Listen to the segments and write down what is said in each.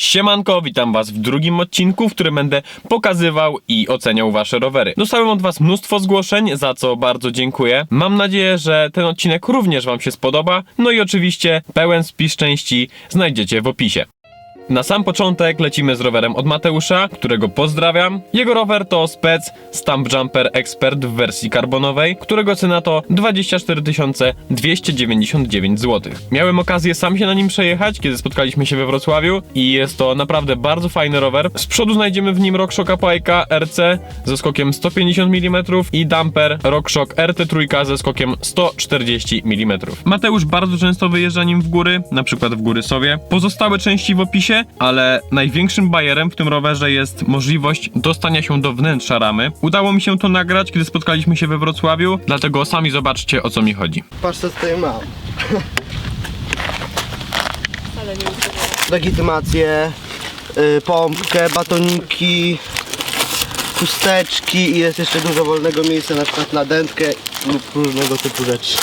Siemanko, witam was w drugim odcinku, w którym będę pokazywał i oceniał wasze rowery. Dostałem od was mnóstwo zgłoszeń, za co bardzo dziękuję. Mam nadzieję, że ten odcinek również wam się spodoba. No i oczywiście pełen spis części znajdziecie w opisie. Na sam początek lecimy z rowerem od Mateusza, którego pozdrawiam. Jego rower to spec Stamp Jumper Expert w wersji karbonowej, którego cena to 24 299 zł. Miałem okazję sam się na nim przejechać, kiedy spotkaliśmy się we Wrocławiu i jest to naprawdę bardzo fajny rower. Z przodu znajdziemy w nim RockShox Apajka RC ze skokiem 150 mm i dumper RockShox RT3 ze skokiem 140 mm. Mateusz bardzo często wyjeżdża nim w góry, na przykład w Góry Sowie. Pozostałe części w opisie, ale największym bajerem w tym rowerze jest możliwość dostania się do wnętrza ramy. Udało mi się to nagrać, kiedy spotkaliśmy się we Wrocławiu, dlatego sami zobaczcie o co mi chodzi. Patrz co tutaj mam. Legitymację, y, pompkę, batoniki, chusteczki i jest jeszcze dużo wolnego miejsca na przykład na dętkę lub różnego typu rzeczy.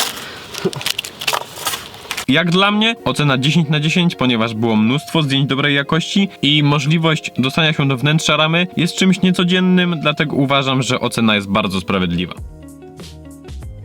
Jak dla mnie, ocena 10 na 10, ponieważ było mnóstwo zdjęć dobrej jakości i możliwość dostania się do wnętrza ramy jest czymś niecodziennym, dlatego uważam, że ocena jest bardzo sprawiedliwa.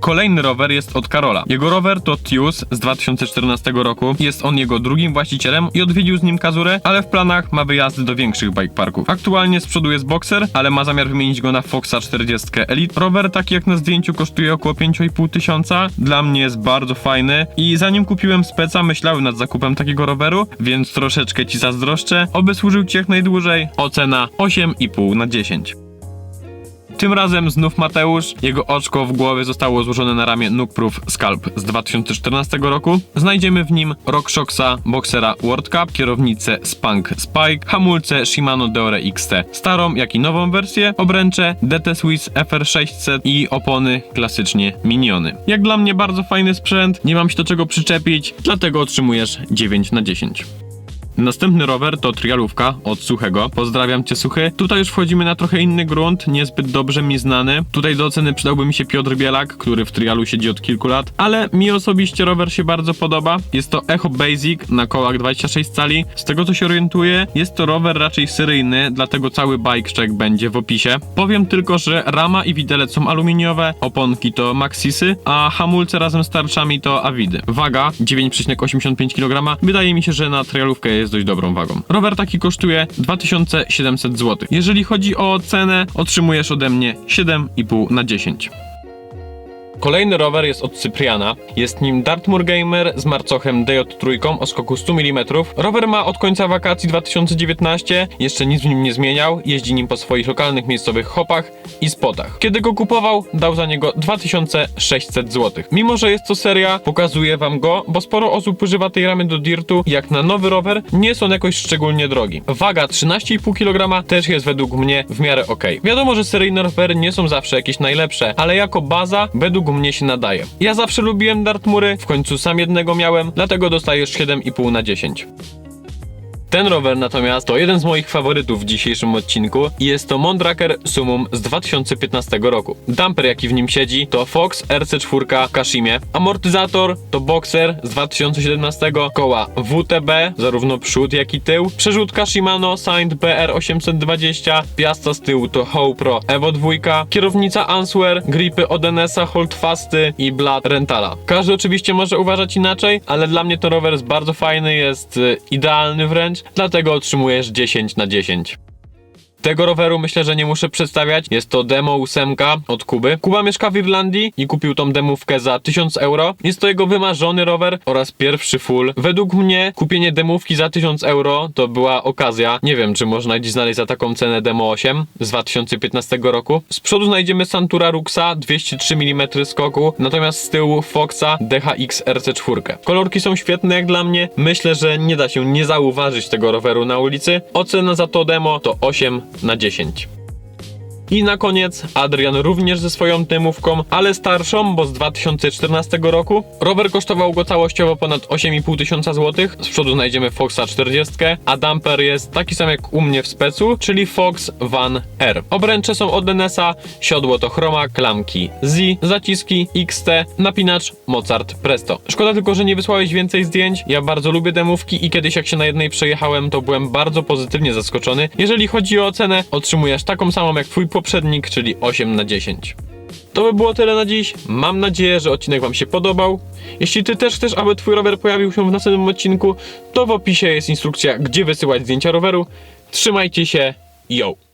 Kolejny rower jest od Karola. Jego rower to Tius z 2014 roku. Jest on jego drugim właścicielem i odwiedził z nim Kazurę, ale w planach ma wyjazdy do większych bike parków. Aktualnie z przodu jest Boxer, ale ma zamiar wymienić go na Foxa 40 Elite. Rower taki jak na zdjęciu kosztuje około 5,5 tysiąca. Dla mnie jest bardzo fajny i zanim kupiłem speca myślałem nad zakupem takiego roweru, więc troszeczkę ci zazdroszczę. Oby służył ci jak najdłużej. Ocena 8,5 na 10. Tym razem znów Mateusz. Jego oczko w głowie zostało złożone na ramię Nookproof Scalp z 2014 roku. Znajdziemy w nim RockShoxa Boxera World Cup, kierownicę Spunk Spike, hamulce Shimano Deore XT, starą jak i nową wersję, obręcze DT Swiss FR600 i opony klasycznie Miniony. Jak dla mnie bardzo fajny sprzęt, nie mam się do czego przyczepić, dlatego otrzymujesz 9 na 10. Następny rower to trialówka od Suchego. Pozdrawiam cię Suchy. Tutaj już wchodzimy na trochę inny grunt, niezbyt dobrze mi znany. Tutaj do oceny przydałby mi się Piotr Bielak, który w trialu siedzi od kilku lat, ale mi osobiście rower się bardzo podoba. Jest to Echo Basic na kołach 26 cali. Z tego co się orientuję, jest to rower raczej seryjny, dlatego cały bike check będzie w opisie. Powiem tylko, że rama i widelec są aluminiowe, oponki to Maxisy, a hamulce razem z tarczami to Avidy. Waga 9,85 kg. Wydaje mi się, że na trialówkę jest dość dobrą wagą. Rower taki kosztuje 2700 zł. Jeżeli chodzi o cenę, otrzymujesz ode mnie 7,5 na 10. Kolejny rower jest od Cypriana. Jest nim Dartmoor Gamer z marcochem DJ3 o skoku 100 mm. Rower ma od końca wakacji 2019, jeszcze nic w nim nie zmieniał, jeździ nim po swoich lokalnych miejscowych hopach i spotach. Kiedy go kupował, dał za niego 2600 zł. Mimo, że jest to seria, pokazuję wam go, bo sporo osób używa tej ramy do dirtu. Jak na nowy rower, nie on jakoś szczególnie drogi. Waga 13,5 kg też jest według mnie w miarę ok. Wiadomo, że seryjne rowery nie są zawsze jakieś najlepsze, ale jako baza według mnie się nadaje. Ja zawsze lubiłem Dartmury, w końcu sam jednego miałem, dlatego dostajesz 7,5 na 10. Ten rower natomiast to jeden z moich faworytów w dzisiejszym odcinku i jest to Mondraker Sumum z 2015 roku. Dumper jaki w nim siedzi to Fox RC4 w Kashimie. Amortyzator to Boxer z 2017, koła WTB, zarówno przód jak i tył. Przerzutka Shimano Signed BR820, piasta z tyłu to How Pro Evo 2, kierownica Answer, gripy od NS-a Holdfasty i Blad Rentala. Każdy oczywiście może uważać inaczej, ale dla mnie ten rower jest bardzo fajny, jest y, idealny wręcz, dlatego otrzymujesz 10 na 10. Tego roweru myślę, że nie muszę przedstawiać. Jest to demo 8 od Kuby. Kuba mieszka w Irlandii i kupił tą demówkę za 1000 euro. Jest to jego wymarzony rower oraz pierwszy full. Według mnie kupienie demówki za 1000 euro to była okazja. Nie wiem, czy można dziś znaleźć za taką cenę demo 8 z 2015 roku. Z przodu znajdziemy Santura Ruxa 203 mm skoku, natomiast z tyłu Foxa DHX RC4. Kolorki są świetne jak dla mnie. Myślę, że nie da się nie zauważyć tego roweru na ulicy. Ocena za to demo to 8 na 10. I na koniec Adrian również ze swoją dymówką, ale starszą, bo z 2014 roku. Rower kosztował go całościowo ponad 8,5 tysiąca złotych. Z przodu znajdziemy Foxa 40, a damper jest taki sam jak u mnie w specu, czyli Fox Van R. Obręcze są od NS-a, siodło to Chroma, klamki Z, zaciski XT, napinacz Mozart Presto. Szkoda tylko, że nie wysłałeś więcej zdjęć. Ja bardzo lubię demówki i kiedyś jak się na jednej przejechałem, to byłem bardzo pozytywnie zaskoczony. Jeżeli chodzi o ocenę, otrzymujesz taką samą jak twój poprzednik, czyli 8 na 10. To by było tyle na dziś. Mam nadzieję, że odcinek Wam się podobał. Jeśli Ty też chcesz, aby Twój rower pojawił się w następnym odcinku, to w opisie jest instrukcja, gdzie wysyłać zdjęcia roweru. Trzymajcie się, yo!